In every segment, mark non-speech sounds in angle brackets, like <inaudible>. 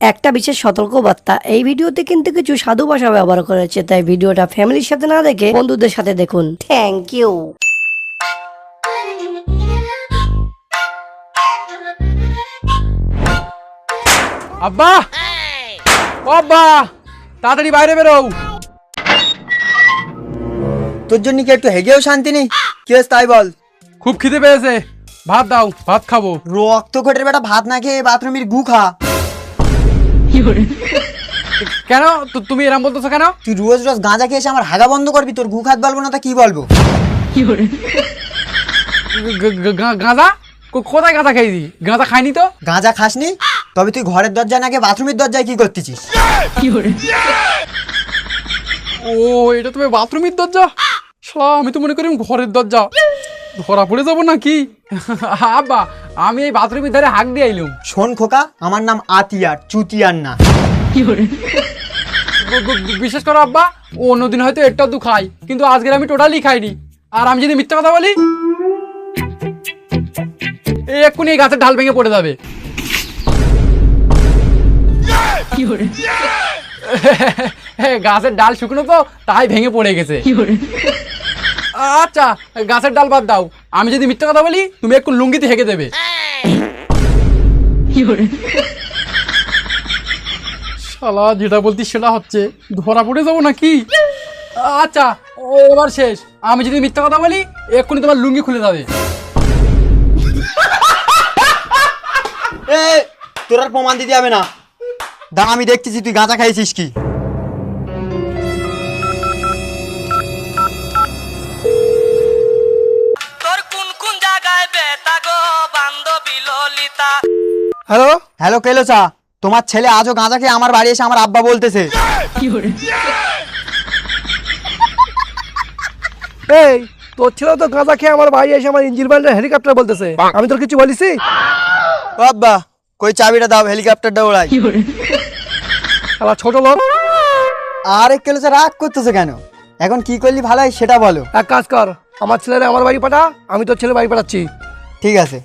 একটা বিশেষ সতর্কবার্তা। এই ভিডিওতে কিন্তু কিছু সাধু ভাষা ব্যবহার করেছে তাই ভিডিওটা ফ্যামিলির সাথে না দেখে বন্ধুদের সাথে দেখুন। থ্যাংক ইউ আব্বা! আব্বা! তাড়াতাড়ি বাইরে বেরো তোর জন্য কি একটু হেগেও শান্তি নেই? কি হয়েছে তাই বল? খুব খিদে পেয়েছে। ভাত দাও ভাত খাব। রক্ত কোটের বেটা ভাত না খেয়ে বাথরুমের গু খা। কেন? তো তুমি এরম বলতেছো কেন? তুই রোজ রোজ গাঁজা খেয়ে এসে আমার হাগা বন্ধ করবি তোর গু খাত বলব না তা কি বলব? গ- গ- গা- গাঁজা? কো- কোথায় গাঁজা খাইছি গাঁজা খাইনি তো? গাঁজা খাসনি? তবে তুই ঘরের দরজায় না গিয়ে বাথরুমের দরজায় কি করতেছিস? ও এটা তুমি বাথরুমের দরজা? শালা আমি তো মনে করি ঘরের দরজা ধরা পড়ে যাব নাকি? আব্বা আমি এই বাথরুমের ধারে হাঁক দিয়ে আইলুম। শোন খোকা আমার নাম আতিয়ার চুতিয়ার না। বিশ্বাস করো আব্বা ও অন্যদিন হয়তো একটা দু খাই কিন্তু আজকের আমি টোটালি খাইনি। আর আমি যদি মিথ্যা কথা বলি এই এক্ষুনি এই গাছের ঢাল ভেঙে পড়ে যাবে। <laughs> গাছের ডাল শুকনো তো তাই ভেঙে পড়ে গেছে। আচ্ছা গাছের ডাল বাদ দাও। আমি যদি মিথ্যা কথা বলি তুমি একটু লুঙ্গিতে হেঁকে দেবে। শালা যেটা বলতি সেটা হচ্ছে ধরা পড়ে যাব নাকি? আচ্ছা ও এবার শেষ। আমি যদি মিথ্যা কথা বলি এক্ষুনি তোমার লুঙ্গি খুলে যাবে। এ তোর আর প্রমাণ দিতে হবে না। দাঁড়া আমি দেখতেছি তুই গাঁজা খাইছিস কি? তোর কোন কোন জায়গায় বেতা গো বান্ধবী ললিতা? হ্যালো হ্যালো কেলোচা তোমার ছেলে আজও গাঁজা খেয়ে আমার বাড়ি এসে আমার আব্বা বলতেছে। এই তোর ছেলে তো গাঁজা খেয়ে আমার বাড়ি এসে আমার ইঞ্জিন হেলিকপ্টার বলতেছে। আমি তোর কিছু আব্বা কই চাবিটা দাও হেলিকপ্টারটা ওড়াই। আমার ছোট লোক। আরে কেলোচা রাগ করতেছে কেন? এখন কি করলি ভালো হয় সেটা বলো। এক কাজ কর আমার ছেলেরা আমার বাড়ি পাঠা আমি তোর ছেলে বাড়ি পাঠাচ্ছি। ঠিক আছে।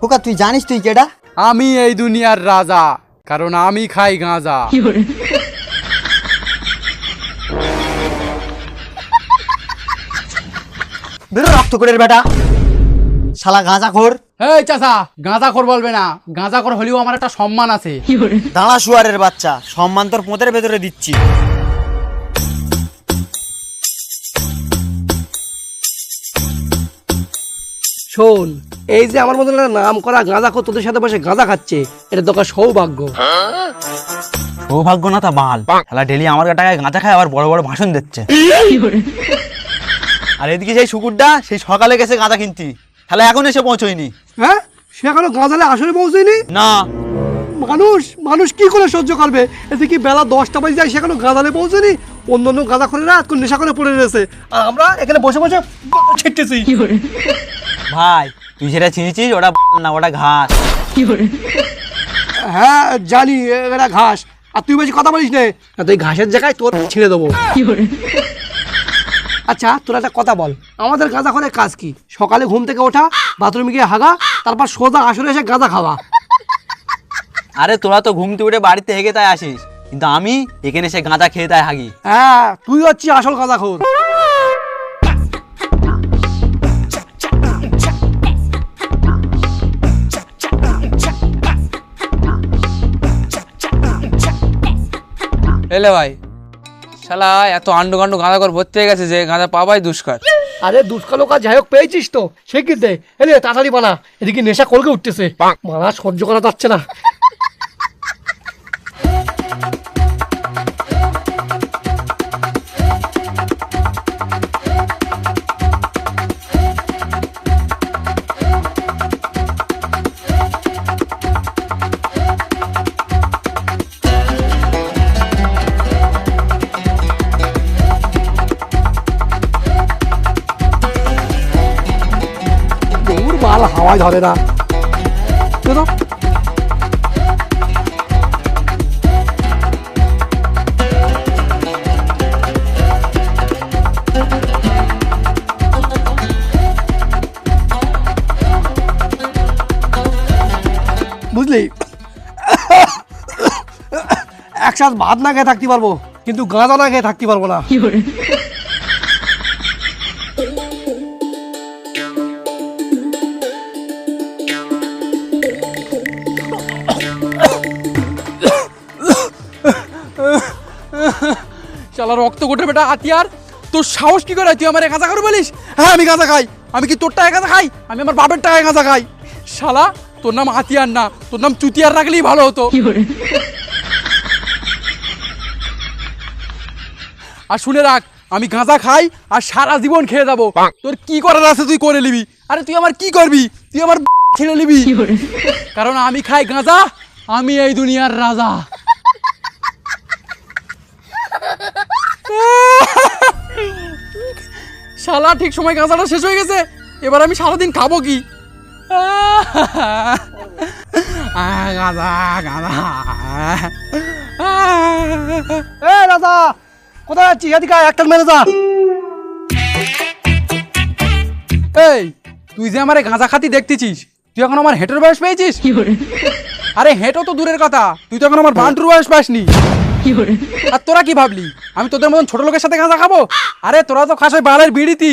খোকা তুই জানিস তুই কেডা? আমি এই দুনিয়ার রাজা কারণ আমি খাই গাঁজা। বেরো রক্ত করে বেটা। শালা গাঁজা খোর এই চাচা গাঁজা খোর বলবে না। গাঁজা খোর হলেও আমার একটা সম্মান আছে। দাঁড়া শুয়ারের বাচ্চা। সম্মান তোর পোঁতের ভেতরে দিচ্ছি। শোন এই যে আমার মতন একটা নাম করা গাঁজা খো তোদের সাথে বসে গাঁজা খাচ্ছে এটা তোর সৌভাগ্য। সৌভাগ্য না তা বাল শালা ডেলি আমার টাকায় গাঁজা খায় আবার বড় বড় ভাষণ দিচ্ছে। আর এদিকে সেই শুকুরটা সেই সকালে গেছে গাঁজা কিনতি। শালা এখন এসে পৌঁছয়নি। হ্যাঁ? সে এখনও গাঁজালে আসলে পৌঁছেনি না। মানুষ মানুষ কি করে সহ্য করবে? এতে কি বেলা দশটা বাজে যায় সেখানে গাঁদালে পৌঁছেনি অন্য অন্য গাঁজা করে না এখন নেশা করে পড়ে রয়েছে। আর আমরা এখানে বসে বসে ছিটতেছি। ভাই তুই যেটা চিনিছিস ওটা না ওটা ঘাস। হ্যাঁ জানি এটা ঘাস। আর তুই বেশি কথা বলিস নে। না তুই ঘাসের জায়গায় তোর ছিঁড়ে দেবো। আচ্ছা তোর একটা কথা বল। আমাদের গাঁজা করে কাজ কি? সকালে ঘুম থেকে ওঠা বাথরুমে গিয়ে হাগা তারপর সোজা আসলে এসে গাঁজা খাওয়া। আরে তোরা তো ঘুমতে উঠে বাড়িতে হেগে তাই আসিস। কিন্তু আমি এখানে এসে গাঁজা খেয়ে তাই হাগি। হ্যাঁ তুই হচ্ছিস আসল গাঁজা খোর। এলে ভাই শালা এত আন্ডু গান্ডু গাঁদা করে ভর্তি হয়ে গেছে যে গাঁদা পাবাই দুষ্কর। আরে দুষ্কালো কাজ যাই হোক পেয়েছিস তো। সে কি দে? এলে তাড়াতাড়ি বানা এদিকে নেশা কলকে উঠতেছে। মানা সহ্য করা যাচ্ছে না। মাল ধরে না বুঝলি? <coughs> একসাথ ভাত না খেয়ে থাকতে পারব, কিন্তু গাঁজা না খেয়ে থাকতে পারব না। শালা রক্ত গোটে বেটা হাতিয়ার তোর সাহস কি করে? তুই আমার গাঁজা করে বলিস? হ্যাঁ আমি গাঁজা খাই। আমি কি তোর টাকায় গাঁজা খাই? আমি আমার বাপের টাকায় গাঁজা খাই। শালা তোর নাম হাতিয়ার না তোর নাম চুতিয়ার রাখলেই ভালো হতো। আর শুনে রাখ আমি গাঁজা খাই আর সারা জীবন খেয়ে যাব। তোর কি করার আছে তুই করে নিবি? আরে তুই আমার কি করবি? তুই আমার <laughs> ছেড়ে নিবি? কারণ আমি খাই গাঁজা আমি এই দুনিয়ার রাজা। <laughs> শালা ঠিক সময় গাঁজাটা শেষ হয়ে গেছে। এবার আমি সারাদিন খাব কি? আহ, গাঁজা গাঁজা। এ রাজা কোথায় যাচ্ছিস? এদিকে একটা মেরে যা। এই তুই যে আমার গাঁজা খাতি দেখতেছিস তুই এখন আমার হেঁটের বয়স পেয়েছিস? আরে হেঁটো তো দূরের কথা তুই তো এখন আমার বান্টুর বয়স পাসনি। আর তোরা কি ভাবলি? আমি তোদের মতন ছোট লোকের সাথে গাঁজা খাব? আরে তোরা তো খাস ওই বালের বিড়িতি।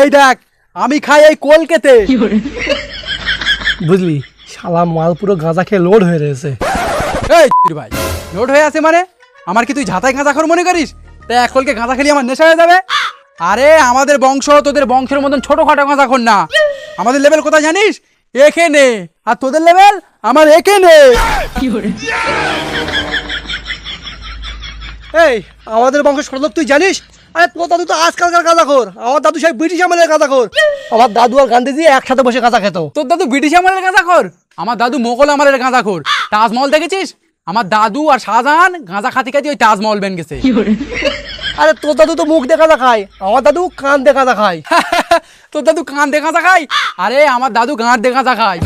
এই দেখ আমি খাই এই কোলকেতে। বুঝলি শালা মাল পুরো গাঁজা খেয়ে লোড হয়ে রয়েছে। এই ভাই লোড হয়ে আছে মানে? আমার কি তুই ঝাঁতাই গাঁজা খোর মনে করিস? তাই এক কলকে গাঁজা খেলি আমার নেশা হয়ে যাবে? আরে আমাদের বংশ তোদের বংশের মতন ছোটখাটো গাঁজা খোর না। আমাদের লেভেল কোথায় জানিস? এখে নে আর তোদের লেভেল আমার একে নে এই আমাদের বংশ সরলোক তুই জানিস? আরে তোর দাদু তো আজকালকার গাঁজা খোর আমার দাদু সেই ব্রিটিশ আমলের গাঁজা খোর আমার দাদু আর গান্ধীজি একসাথে বসে গাঁজা খেত। তোর দাদু ব্রিটিশ আমলের গাঁজা খোর আমার দাদু মোগল আমলের গাঁজা খোর তাজমহল দেখেছিস? আমার দাদু আর শাহজাহান গাঁজা খাতি খাতি ওই তাজমহল বেন গেছে। আরে তোর দাদু তো মুখ দেখা খায়। আমার দাদু কান দেখা খায়। <laughs> তোর দাদু কান দেখা যা খায়? আরে আমার দাদু গাঁট দেখা যা খায়।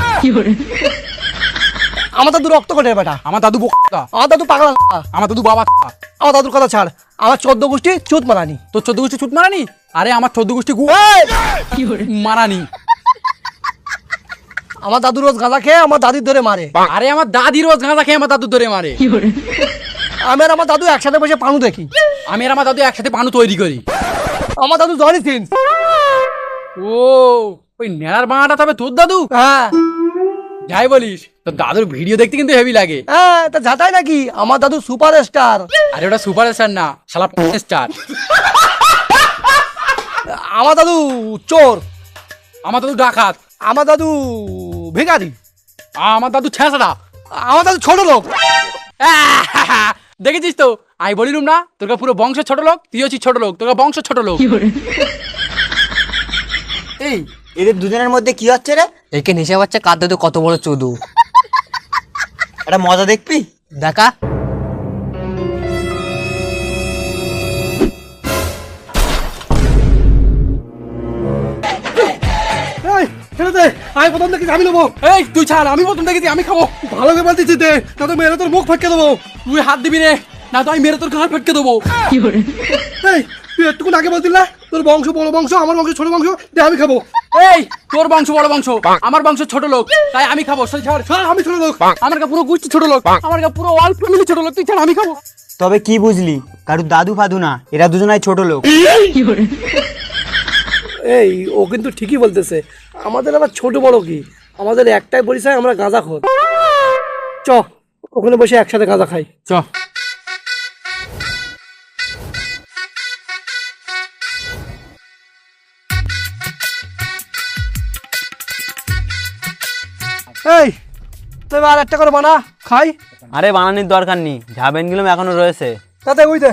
আমার দাদু রক্ত কটে বেটা। আমার দাদু বোকা। আমার দাদু পাগলা। আমার দাদু বাবা আমার দাদুর কথা ছাড়। আমার চোদ্দ গোষ্ঠী চুত মারানি। তোর চোদ্দ গোষ্ঠী ছুট মারানি? আরে আমার চোদ্দ গোষ্ঠী গু মারানি। আমার দাদু রোজ গাঁজা খেয়ে আমার দাদির ধরে মারে। আরে আমার দাদি রোজ গাঁজা খেয়ে আমার দাদু ধরে মারে। আমি আর আমার দাদু একসাথে বসে পানু দেখি। আমি আর আমার দাদু একসাথে পানু তৈরি করি। আমার দাদু জনি সিন ও ওই নেড়ার বাঁটা তবে তোর দাদু? হ্যাঁ। যাই বলিস তোর দাদুর ভিডিও দেখতে কিন্তু হেভি লাগে। হ্যাঁ তা যাতাই নাকি? আমার দাদু সুপার স্টার আরে ওটা সুপার স্টার না শালা স্টার আমার দাদু চোর। আমার দাদু ডাকাত। আমার দাদু ভিখারি। আমার দাদু ছেঁচড়া। আমার দাদু ছোট লোক। দেখেছিস তো? আমি বলিলুম না তোকে পুরো বংশ ছোট লোক তুই হচ্ছিস ছোট লোক তোকে বংশ ছোট লোক। এই এদের দুজনের মধ্যে কি হচ্ছে রে? একে নেশা বাচ্চা কাঁদতে তো কত বড় চোদু? একটা মজা দেখবি? দেখা। ছেড়ে আমি প্রথম দেখি আমি নেব। এই তুই ছাড় আমি প্রথম দেখেছি আমি খাব। ভালো করে বলতেছি দে না তো মেরে তোর মুখ ফাটকে দেবো। তুই হাত দিবি রে না তো আমি মেরে তোর ঘাড় ফটকে দেবো। এই তুই একটুকুন আগে বলছিল না তোর বংশ বড় বংশ আমার বংশ ছোট বংশ দে আমি খাব। এই তোর বংশ বড় বংশ আমার বংশ ছোট লোক তাই আমি খাব সরি ছাড়। ছাড় আমি ছোট লোক। আমার কা পুরো গোষ্ঠী ছোট লোক আমার কা পুরো অল ফ্যামিলি ছোট লোক তুই ছাড় আমি খাব। তবে কি বুঝলি? কারুর দাদু ফাদু না এরা দুজনাই ছোট লোক। এই ও কিন্তু ঠিকই বলতেছে আমাদের আবার ছোট বড় কি? আমাদের একটাই পরিচয় আমরা গাঁজা খোর। চ ওখানে বসে একসাথে গাঁজা খাই। চ। তবে আর একটা করে বানা খাই। আরে বানানোর দরকার নেই ঝাবেন গেলাম এখনও রয়েছে। তাতে ওই দে।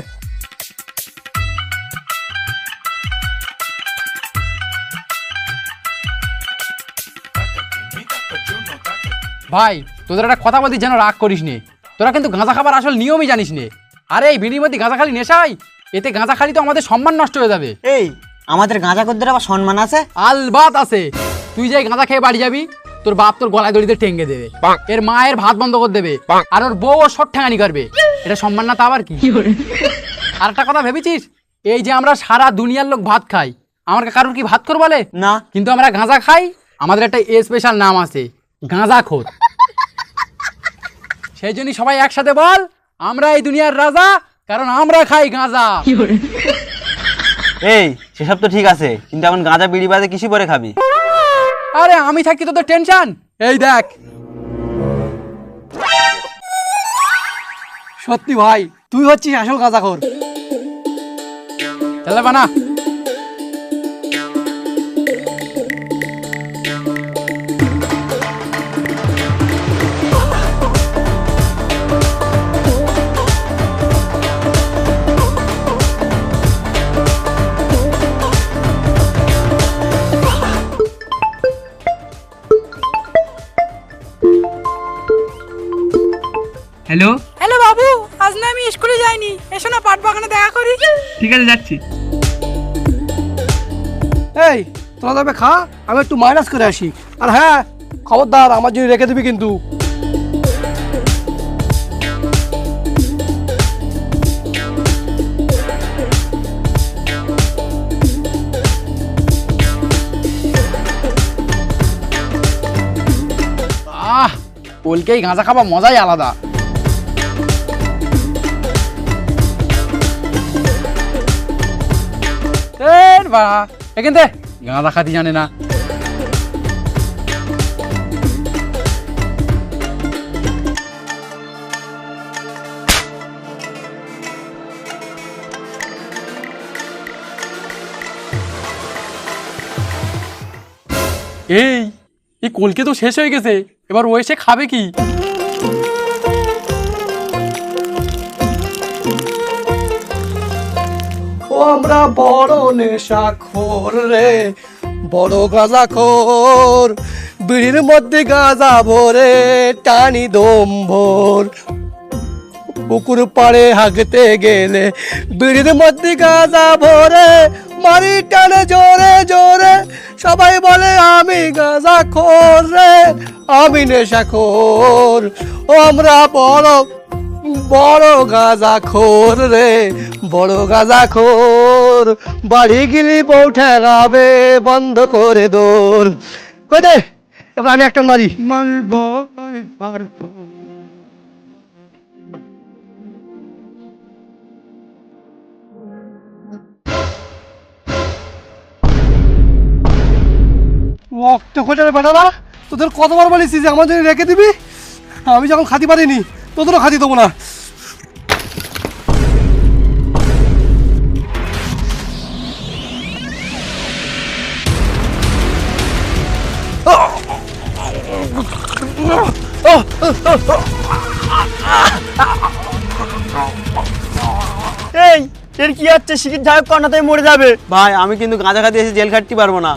ভাই তোদের একটা কথা বলতি যেন রাগ করিস নে। তোরা কিন্তু গাঁজা খাবার আসল নিয়মই জানিস নে। আরে এই বিড়ির মধ্যে গাঁজা খালি নেশাই এতে গাঁজা খালি তো আমাদের সম্মান নষ্ট হয়ে যাবে। এই আমাদের গাঁজা করদের আবার সম্মান আছে? আলবাত আছে। তুই যে গাঁজা খেয়ে বাড়ি যাবি তোর বাপ তোর গলায় দড়িতে টেঙ্গে দেবে। এর মায়ের ভাত বন্ধ করে দেবে। আর ওর বউ ওর সট ঠেঙানি করবে। এটা সম্মান না তা আবার কি? আর একটা কথা ভেবেছিস? এই যে আমরা সারা দুনিয়ার লোক ভাত খাই আমার কারোর কি ভাত কর বলে? না। কিন্তু আমরা গাঁজা খাই? আমাদের একটা স্পেশাল নাম আছে গাঁজা খোর। সেই জন্যই সবাই একসাথে বল আমরা এই দুনিয়ার রাজা কারণ আমরা খাই গাঁজা। এই সেসব তো ঠিক আছে কিন্তু এখন গাঁজা বিড়ি বাজে কিসি পরে খাবি? আরে, আমি থাকি তোদের টেনশন। এই দেখ। সত্যি ভাই, তুই হচ্ছিস আসল কাজা কর তাহলে বানা। হ্যালো? হ্যালো বাবু আজ না আমি স্কুলে যাইনি। এসো না পাট বাগানে দেখা করি। ঠিক আছে যাচ্ছি। এই তোরা তবে খা আমি একটু মাইনাস করে আসি। আর হ্যাঁ খবরদার আমার জন্য রেখে দিবি কিন্তু। আহ পোলকেই গাঁজা খাওয়া মজাই আলাদা। বা এখান থেকে গাঁজা খাতি জানে না। এই এই কলকে তো শেষ হয়ে গেছে। এবার ও এসে খাবে কি? আমরা বড় নেশা খোর রে, বড় গাঁজা খোর বিড়ির মধ্যে গাঁজা ভরে টানি দম ভোর। পুকুর পাড়ে হাগতে গেলে বিড়ির মধ্যে গাঁজা ভরে, মারি টানে জোরে জোরে। সবাই বলে, আমি গাঁজা খোর রে, আমি নেশা খোর আমরা বড় বড় গাজা খোর রে বড় গাজা খোর। বাড়ি গিলি বউ ঠেলাবে বন্ধ করে দোর। কই দে এবার আমি একটা মারি। রক্ত খোঁজার বেটারা তোদের কতবার বলেছি যে আমাদের রেখে দিবি? আমি যখন খাতি পারিনি তোদেরও খাতি দেবো না। এই এর কি হচ্ছে? শিখির ঝাড় কর্নাতে মরে যাবে। ভাই আমি কিন্তু গাঁজা খাতে এসে জেল খাটতে পারব না।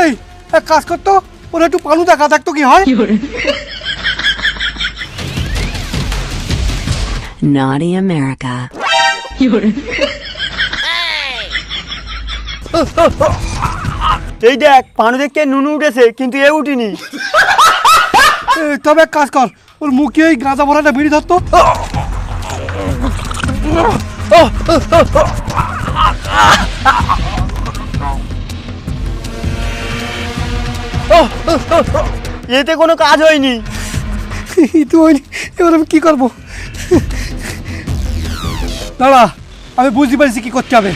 এই এক কাজ করতো ওরা একটু পানু দেখা দেখতো কি হয়। Naughty America. এই দেখ পানু দেখে নুনু উঠেছে কিন্তু এ উঠিনি। তবে এক কাজ কর ওর মুখে ওই গাঁজা ভরাটা বিড়ি ধরতো এতে কোনো কাজ হয়নি। <laughs> তো হয়নি এবার আমি কি করব? দাঁড়া আমি বুঝতে পারছি কি করতে হবে।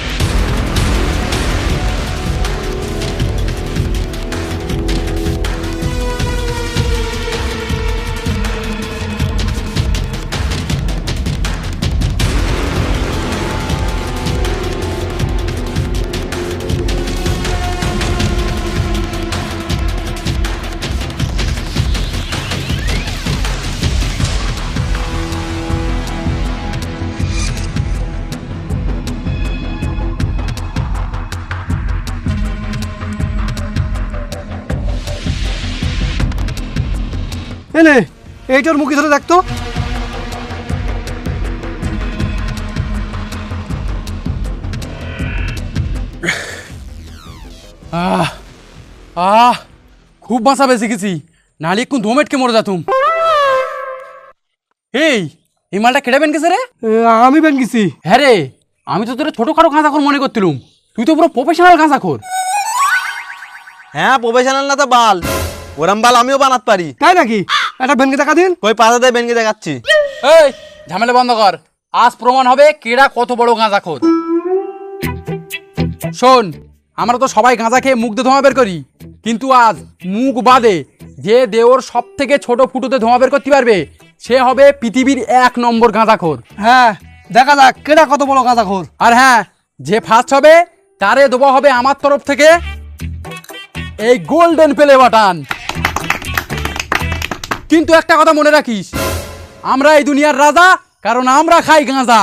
এইটার মুখে ধরে দেখতো। আহ আহ খুব বাঁচা বেঁচে গেছি। নাহলে একটু দোমেটকে মরে যাতুম। এই এই মালটা কেটে বেন গেছে রে? আমি বেন গেছি। হ্যাঁ রে আমি তো তোর ছোটোখাটো গাঁজাখোর মনে করতিলুম। তুই তো পুরো প্রফেশনাল গাঁজাখোর। হ্যাঁ প্রফেশনাল না তো বাল। ওরম বাল আমিও বানাতে পারি। তাই নাকি? একটা ভেনকে দেখা দিন। কই পাতাতে বেনকে দেখাচ্ছি। এই ঝামেলা বন্ধ কর। আজ প্রমাণ হবে কেডা কত বড় গাঁজা খোর শোন আমরা তো সবাই গাঁজা খেয়ে মুখ দিয়ে ধোঁয়া বের করি। কিন্তু আজ মুখ বাদে যে দেওর সব থেকে ছোট ফুটোতে ধোঁয়া বের করতে পারবে সে হবে পৃথিবীর এক নম্বর গাঁজাখোর হ্যাঁ দেখা যাক কেডা কত বড় গাঁদা খোর। আর হ্যাঁ যে ফার্স্ট হবে তারে দেওয়া হবে আমার তরফ থেকে এই গোল্ডেন প্লে বাটন কিন্তু একটা কথা মনে রাখিস। আমরা এই দুনিয়ার রাজা কারণ আমরা খাই গাঁজা।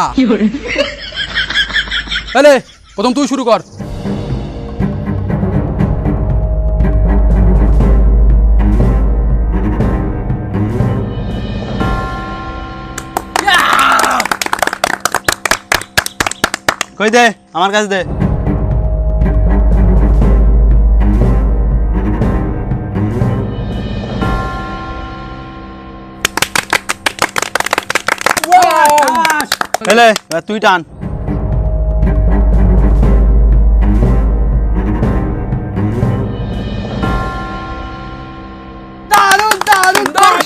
তাহলে প্রথম তুই শুরু কর। কই দে? আমার কাছে দে। এলে তুই টান। দারুণ দারুণ দারুণ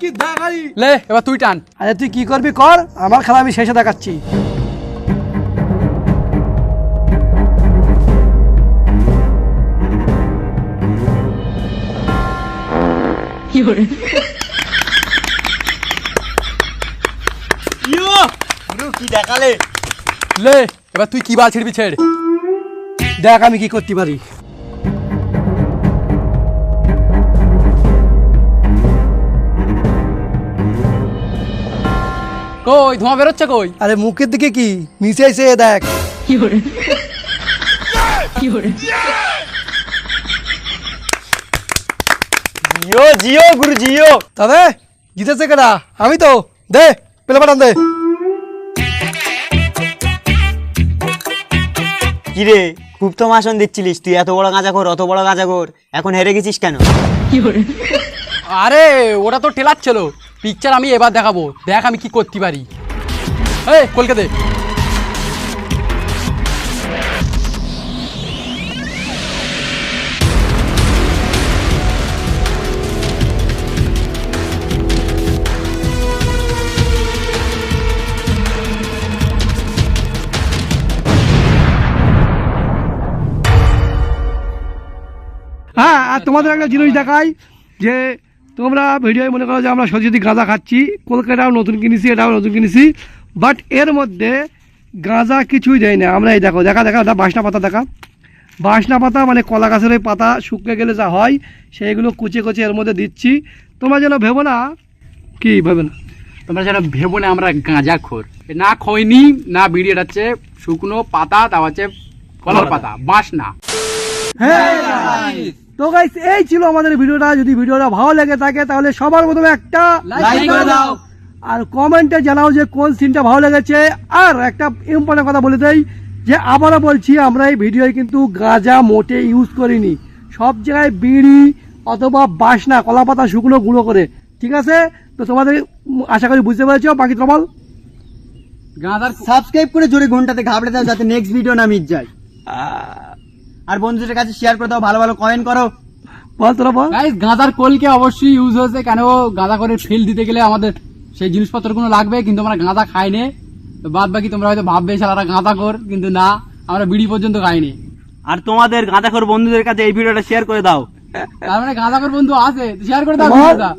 কি দেখাই। লে এবার তুই টান। আরে তুই কি করবি কর আমার খেলা আমি শেষে দেখাচ্ছি গুরু কি দেখালে? লে এবার তুই কি বাল ছিড়বি ছেড়। দেখ আমি কি করতে পারি। কই ধোঁয়া বেরোচ্ছে কই? আরে মুখের দিকে কি? নিচে এসে দেখ। জিও জিও গুরু জিও। তবে জিতেছে কেডা? আমি তো। দে পেলে পাঠান দে। কি রে খুব তো মাসন দিচ্ছিলিস, তুই এত বড় গাঁজা কর অত বড় গাঁজা কর এখন হেরে গেছিস কেন? আরে, ওটা তো টেলার ছিল পিকচার আমি এবার দেখাবো, দেখ আমি কি করতে পারি। এই কলকাতা তোমাদের একটা জিনিস দেখাই যে তোমরা ভিডিও মনে করো যে আমরা সত্যি সত্যি গাঁজা খাচ্ছি কলকাতাও নতুন কিনেছি এটাও নতুন কিনেছি বাট এর মধ্যে গাঁজা কিছুই দেয় না। আমরা এই দেখো দেখা দেখা ওটা বাসনা পাতা দেখা। বাসনা পাতা মানে কলা গাছের ওই পাতা শুকিয়ে গেলে যা হয় সেইগুলো কুচে কুচে এর মধ্যে দিচ্ছি। তোমরা যেন ভেবো না কি ভেবে না? তোমরা যেন ভেবো না আমরা গাঁজা খোর। না খইনি না বিড়ি এটা হচ্ছে শুকনো পাতা তা হচ্ছে কলার পাতা। বাঁশ না তো গাইস এই ছিল আমাদের ভিডিওটা। যদি ভিডিওটা ভালো লেগে থাকে তাহলে সবার প্রথমে একটা লাইক করে দাও। আর কমেন্টে জানাও যে কোন সিনটা ভালো লেগেছে। আর একটা ইম্পর্টেন্ট কথা বলে দেই যে আবারও বলছি আমরা এই ভিডিওয় কিন্তু গাঁজা মোটে ইউজ করিনি। সব জায়গায় বিড়ি অথবা বাসনা কলা পাতা শুকনো গুঁড়ো করে। ঠিক আছে? তো তোমাদের আশা করি বুঝতে পেরেছ। বাকি তো বল। গাঁজার সাবস্ক্রাইব করে জোরে ঘন্টাতে ঘাবড়ে দাও যাতে নেক্সট ভিডিও না মিস যায় আর বন্ধুদের কাছে শেয়ার করে দাও ভালো ভালো কমেন্ট করো। বল তোরা বল। গাইস গাঁজার কোলকে অবশ্যই ইউজ হয়েছে কেন গাঁজা করে ফিল দিতে গেলে আমাদের সেই জিনিসপত্রগুলো লাগবে কিন্তু আমরা গাঁজা খাইনি। তো বাদ বাকি তোমরা হয়তো ভাববে সালারা গাঁজা কর কিন্তু না আমরা বিড়ি পর্যন্ত খাইনি। আর তোমাদের গাঁদাখোর বন্ধুদের কাছে এই ভিডিওটা শেয়ার করে দাও। তার মানে গাঁজা কর বন্ধু আছে শেয়ার করে দাও ভিডিওটা।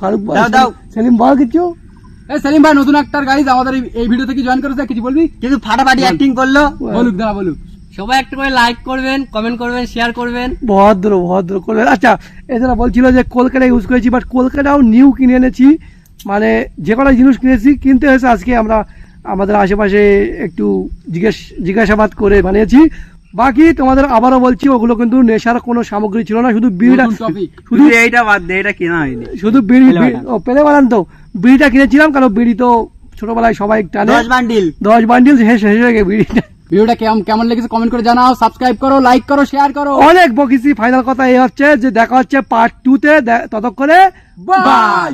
ফারুক বল। দাও, দাও। সেলিম বল কিছু। এই সেলিম ভাই নতুন একটা গাইজ আমাদের এই- এই ভিডিও থেকে জয়েন করেছে কিছু বলবি? কিন্তু ফাটাফাটি অ্যাক্টিং করল। বলুক দাঁড়া বলুক। সবাই একটা করে লাইক করবেন কমেন্ট করবেন শেয়ার করবেন। ভদ্র ভদ্র করবেন আচ্ছা এছাড়া বলছিল যে কলকাতা ইউজ করেছি বাট কলকাতাও নিউ কিনে এনেছি। মানে যে কটা জিনিস কিনেছি কিনতে হয়েছে আজকে আমরা আমাদের আশেপাশে একটু জিজ্ঞেস জিজ্ঞাসাবাদ করে বানিয়েছি। বাকি তোমাদের আবারও বলছি ওগুলো কিন্তু নেশার কোনো সামগ্রী ছিল না শুধু বিড়িটা শুধু এইটা বাদ দে এটা কেনা হয়নি। শুধু বিড়ি ও পেলে বানান তো। বিড়িটা কিনেছিলাম কারণ বিড়ি তো ছোটবেলায় সবাই টানে। দশ বান্ডিল দশ বান্ডিল শেষ হয়ে গেছে বিড়িটা। ভিডিওটা কেমন কেমন লেগেছে কমেন্ট করে জানাও সাবস্ক্রাইব করো লাইক করো শেয়ার করো। অনেক বকিছি ফাইনাল কথা এই হচ্ছে যে দেখা হচ্ছে পার্ট টু তে ততক্ষণে বাই